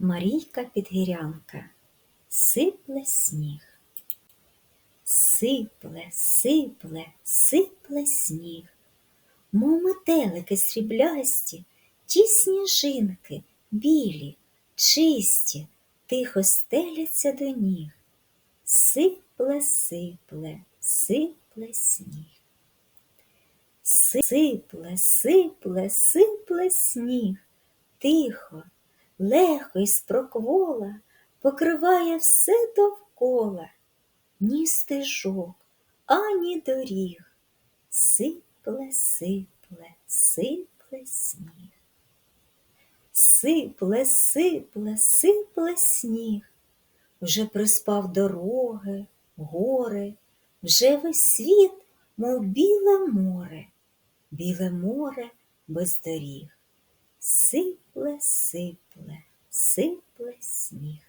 Марійка Підгірянка. Сипле сніг. Сипле, сипле, сипле сніг. Мов метелики сріблясті, ті сніжинки, білі, чисті, тихо стеляться до ніг. Сипле, сипле, сипле сніг. Сипле, сипле, сипле сніг, тихо, легко й спроквола покриває все довкола, ні стежок, ані доріг. Сипле, сипле, сипле сніг. Сипле, сипле, сипле сніг. Вже приспав дороги, гори, вже весь світ, мов біле море, біле море без доріг. Сипле, сипле, сипле сніг.